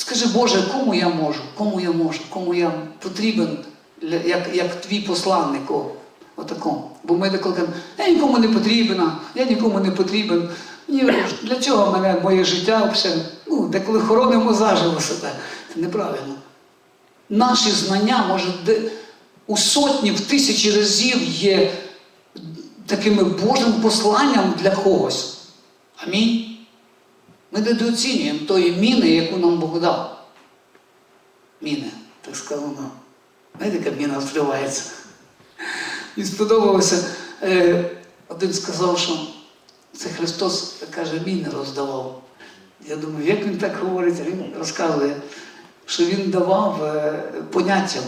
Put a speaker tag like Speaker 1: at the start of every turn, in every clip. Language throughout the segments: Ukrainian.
Speaker 1: Скажи, Боже, кому я можу, кому я можу, кому я потрібен, як, як твій посланник. О, отакому. Бо ми деколи я нікому не потрібна, я нікому не потрібен. Ні, для чого мене моє життя взагалі? Ну, деколи хоронимо заживо себе. Це неправильно. Наші знання, може, у сотні, в тисячі разів є такими Божим посланням для когось. Амінь. Ми недооцінюємо тої міни, яку нам Бог дав. Міни, так сказано. Знаєте, яка міна відкривається. І сподобалося. Е, один сказав, що це Христос, каже, міни роздавав. Я думаю, як він так говорить, він розказує, що він давав е, поняттями.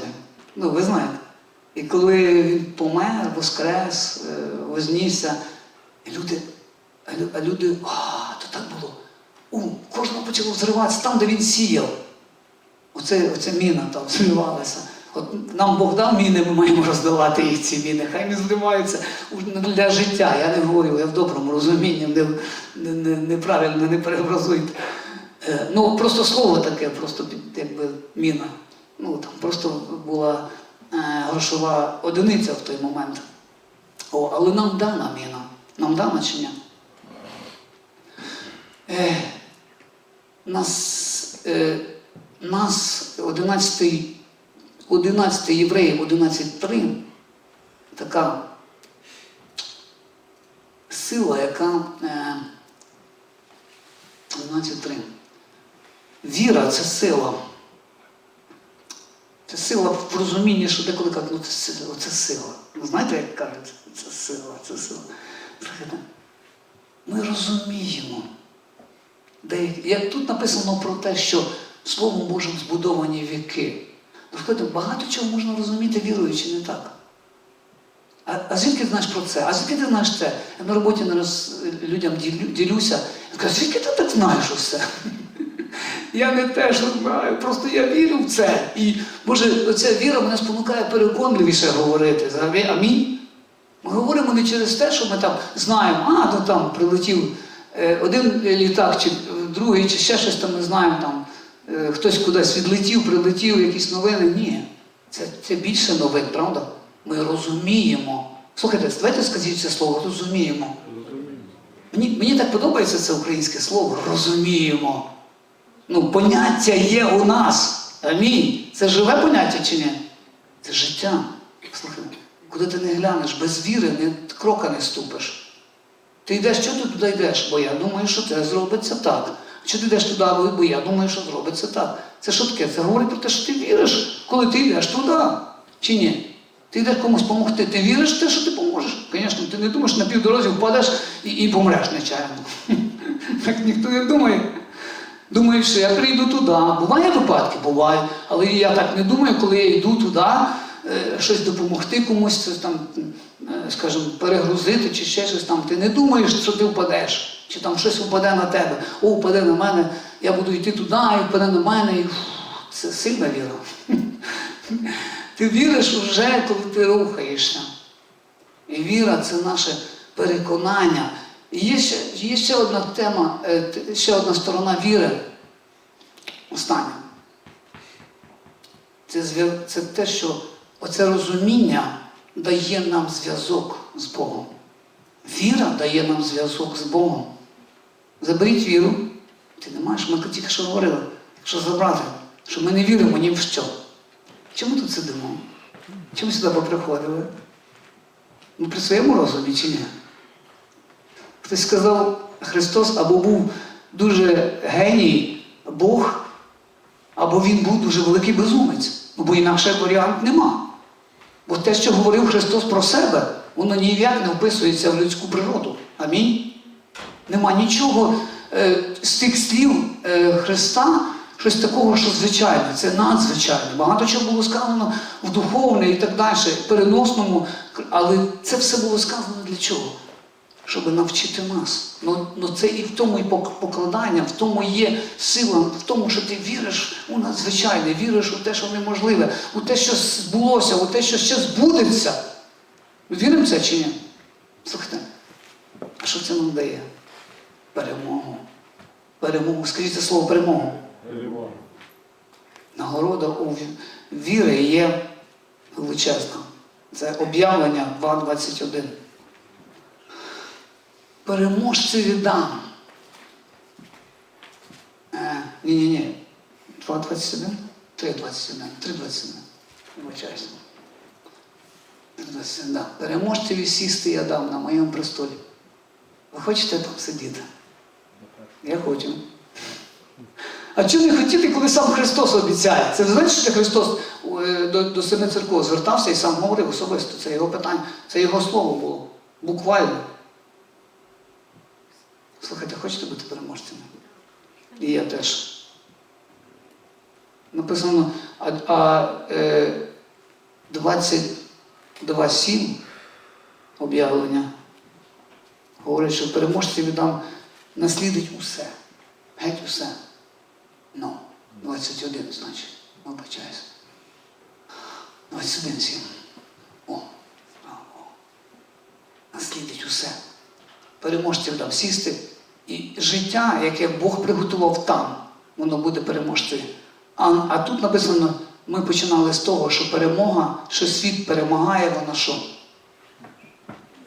Speaker 1: Ну, ви знаєте. І коли він помер, воскрес, е, вознісся, і люди, а лю- а люди, було. Кожного почало взриватися там, де він сіяв. Оце, оце міна там зривалася. От нам Бог дав міни, ми маємо роздавати їх ці міни. Хай не зливаються для життя. Я не говорю, я в доброму розумінні, не, не, не, неправильно не переобразуйте. Е, Ну, просто слово таке, просто якби міна. Ну, там просто була е, грошова одиниця в той момент. О, але нам дана міна. Нам дана чи ні? Е, нас, е, нас 11, 11 євреїв 11.3 така сила, яка е, 11.3. Віра це сила. Це сила в розумінні, що деколи кажуть, ну це це сила. Знаєте, як кажуть, це сила, це сила. Ми розуміємо. Як тут написано про те, що Словом Божим збудовані віки. Ну, багато чого можна розуміти, віруючи, не так. А, а звідки ти знаєш про це? А звідки ти знаєш це? Я на роботі не раз е, людям ділю, ділюся. Я кажу, звідки ти так знаєш усе? Я не те, що знаю, просто я вірю в це. І Боже, оця віра мене спонукає переконливіше говорити. Амі- Амінь. Ми говоримо не через те, що ми там знаємо, а ну там прилетів один літак, чи другий, чи ще щось там ми знаємо, там е, хтось кудись відлетів, прилетів, якісь новини. Ні. Це, це більше новин, правда? Ми розуміємо. Слухайте, давайте скажіть це слово, розуміємо. Мені, мені так подобається це українське слово розуміємо. Ну, поняття є у нас. Амінь. Це живе поняття чи ні? Це життя. Слухай, куди ти не глянеш, без віри не, крока не ступиш. Ти йдеш, що ти туди йдеш? Бо я думаю, що це зробиться так. Що ти йдеш туди, бо- я думаю, що зробиться так. Це що таке? Це говорить про те, що ти віриш, коли ти йдеш туди. Чи ні? Ти йдеш комусь допомогти. Ти віриш в те, що ти поможеш. Звісно, ти не думаєш, на півдорозі впадеш і, і помреш нечаянно. Так ніхто не думає. Думаю, що я прийду туди. Буває випадки, буває. Але я так не думаю, коли я йду туди, щось допомогти комусь, там, е, скажімо, перегрузити чи ще щось там. Ти не думаєш, що ти впадеш, чи там щось впаде на тебе. О, впаде на мене, я буду йти туди, і впаде на мене. І... Це сильна віра. Ти віриш вже, коли ти рухаєшся. І віра це наше переконання. І є ще, є ще одна тема, е, ще одна сторона віри. Остання. Це, це те, що оце розуміння дає нам зв'язок з Богом. Віра дає нам зв'язок з Богом. Заберіть віру. Ти не маєш, ми тільки що говорили, що забрати, що ми не віримо ні в що. Чому тут сидимо? Чому сюди поприходили? Ну, при своєму розумі чи ні? Хтось сказав, Христос або був дуже геній Бог, або він був дуже великий безумець. Бо інакше варіант нема. Те, що говорив Христос про себе, воно ніяк не вписується в людську природу. Амінь. Нема нічого е, з тих слів е, Христа, щось такого, що звичайне, це надзвичайне. Багато чого було сказано в духовне і так далі, переносному, але це все було сказано для чого? Щоб навчити нас. Ну, ну це і в тому і покладання, в тому є сила, в тому, що ти віриш у надзвичайне, віриш у те, що неможливе, у те, що збулося, у те, що ще збудеться. Віримо це чи ні? Слухайте, а що це нам дає? Перемогу. Перемогу. Скажіть це слово перемогу. нагорода у віри є величезна. Це об'явлення 2.21. Переможці віддам. Е, ні, ні, ні. 2.21? 3.21. 3.21. Вибачаюся. 3.21, да. Переможцеві сісти я дам на моєму престолі. Ви хочете там сидіти? Я хочу. А чого не хотіти, коли сам Христос обіцяє? Це знаєте, що Христос е, до, до семи церков звертався і сам говорив особисто. Це його питання, це його слово було. Буквально. Слухайте, хочете бути переможцями? І я теж. Написано, а, а е, 22.7 об'явлення говорить, що переможці віддам наслідить усе. Геть усе. Ну, 21, значить, вибачаюся. 21.7. О, о. Наслідить усе. Переможців дам сісти. І життя, яке Бог приготував там, воно буде переможцею. А, а тут написано, ми починали з того, що перемога, що світ перемагає, вона що?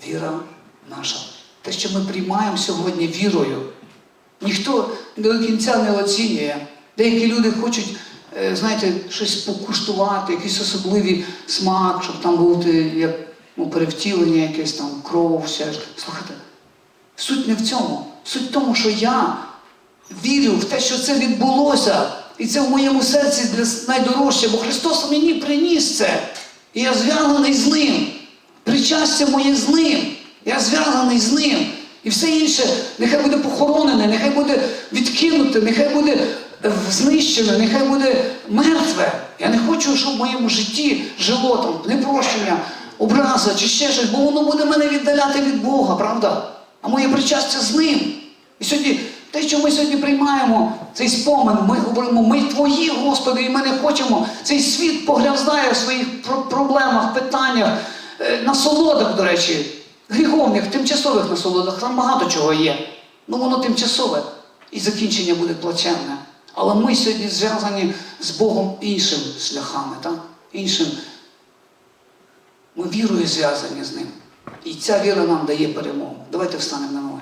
Speaker 1: Віра наша. Те, що ми приймаємо сьогодні вірою, ніхто до кінця не оцінює. Деякі люди хочуть, е, знаєте, щось покуштувати, якийсь особливий смак, щоб там бути як ну, перевтілення, якесь там кров, все. Слухайте, суть не в цьому. Суть в тому, що я вірю в те, що це відбулося. І це в моєму серці найдорожче, бо Христос мені приніс це. І я зв'язаний з ним. Причастя моє з ним. Я зв'язаний з ним. І все інше нехай буде похоронене, нехай буде відкинуте, нехай буде е, знищене, нехай буде мертве. Я не хочу, щоб в моєму житті жило там непрощення, образа чи ще щось, бо воно буде мене віддаляти від Бога, правда? А моє причастя з ним. І сьогодні те, що ми сьогодні приймаємо, цей спомин, ми говоримо, ми твої, Господи, і ми не хочемо. Цей світ погрязає в своїх проблемах, питаннях, е, насолодах, до речі, гріховних, тимчасових насолодах. Там багато чого є. Ну воно тимчасове. І закінчення буде плачевне. Але ми сьогодні зв'язані з Богом іншим шляхами, так? іншим. Ми вірою зв'язані з ним. І ця віра нам дає перемогу. Давайте встанемо на ноги.